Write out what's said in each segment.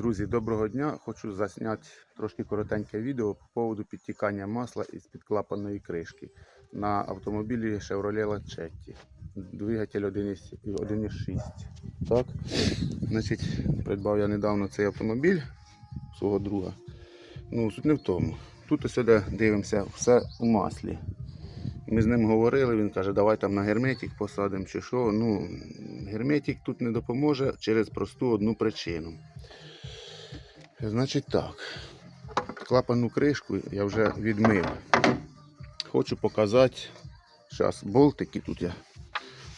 Друзі, доброго дня! Хочу засняти трошки коротеньке відео по поводу підтікання масла із підклапаної кришки на автомобілі Chevrolet Lachetti. Двигатель 1,6. Так? Значить, придбав я недавно цей автомобіль свого друга. Ну, суть не в тому. Тут ось сюди дивимося, все у маслі. Ми з ним говорили, він каже, давай там на герметик посадимо чи що. Ну, герметик тут не допоможе через просту одну причину. Значить так, клапану кришку я вже відмив. Хочу показати, зараз болтики тут я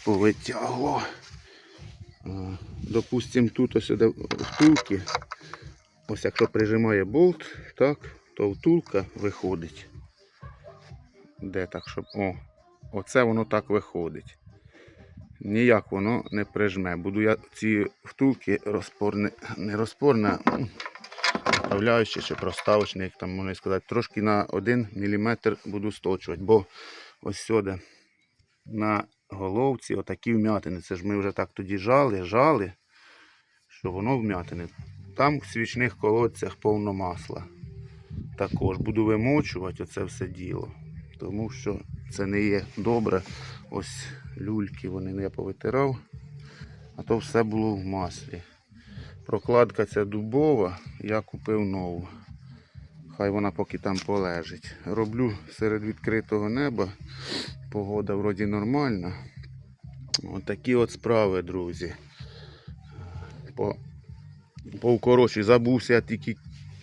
повитягував. А, Допустим, тут ось втулки. Ось якщо прижимає болт, так, то втулка виходить. Де так, щоб. О, оце воно так виходить. Ніяк воно не прижме. Буду я ці втулки розпорне, не розпорне, а чи проставочний, як там можна сказати, трошки на 1 мм буду сточувати, бо ось сюди на головці отакі вмятини. Це ж ми вже так тоді жали, жали, що воно вмятини. Там в свічних колодцях повно масла. Також буду вимочувати оце все діло. Тому що це не є добре. Ось люльки вони я повитирав, а то все було в маслі. Прокладка ця дубова, я купив нову. Хай вона поки там полежить. Роблю серед відкритого неба. Погода вроді нормальна. Отакі от справи, друзі. По, по укорочі забувся я тільки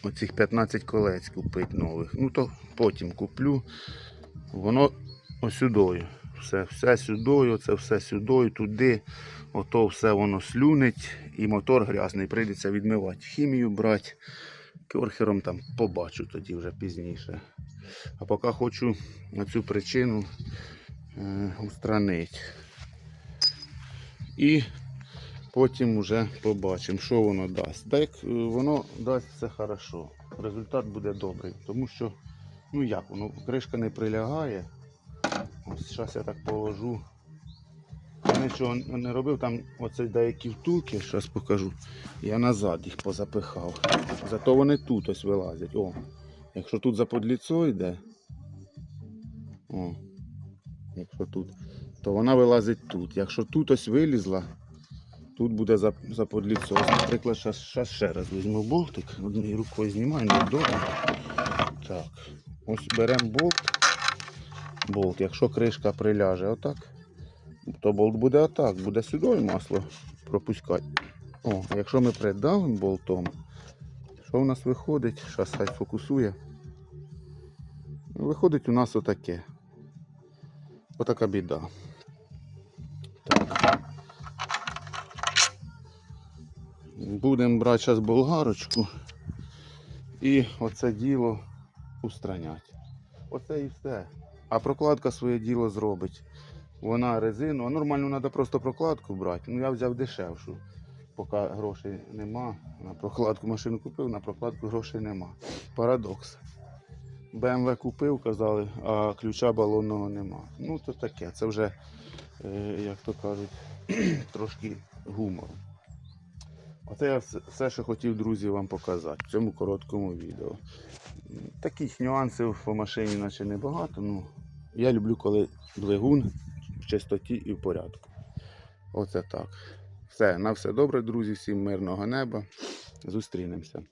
оцих 15 колець купити нових. Ну то потім куплю. Воно осюдою. Все, все сюдою, це все сюдою, туди. Ото все воно слюнить і мотор грязний. Прийдеться відмивати. Хімію брати. Керхером там побачу тоді вже пізніше. А поки хочу цю причину е, устранити. І потім вже побачимо, що воно дасть. Так е, воно дасть все хорошо. Результат буде добрий. Тому що, ну як, воно кришка не прилягає. Зараз я так положу. Я нічого не робив, там оце деякі втулки, зараз покажу. Я назад їх позапихав. Зато вони тут ось вилазять. О, якщо тут за подліцо йде, о, якщо тут, то вона вилазить тут. Якщо тут ось вилізла, тут буде за, за. Ось, наприклад, зараз ще раз візьму болтик, однією рукою знімаю, невдобно. Так, ось беремо болт. Болт, якщо кришка приляже отак, то болт буде отак, буде сюди масло пропускати. О, а якщо ми придавимо болтом, що у нас виходить? Зараз хай фокусує. Виходить у нас отаке. Отака біда. Так. Будемо брати зараз болгарочку і оце діло устраняти. Оце і все. А прокладка своє діло зробить. Вона резину, а нормально треба просто прокладку брати. Ну я взяв дешевшу. Поки грошей нема. На прокладку машину купив, на прокладку грошей нема. Парадокс. БМВ купив, казали, а ключа балонного нема. Ну то таке, це вже, е, як то кажуть, трошки гумору. Оце я все, що хотів, друзі, вам показати в цьому короткому відео. Таких нюансів по машині наче небагато. Ну, я люблю, коли двигун в чистоті і в порядку. Оце так. Все, на все добре, друзі, всім мирного неба. Зустрінемося.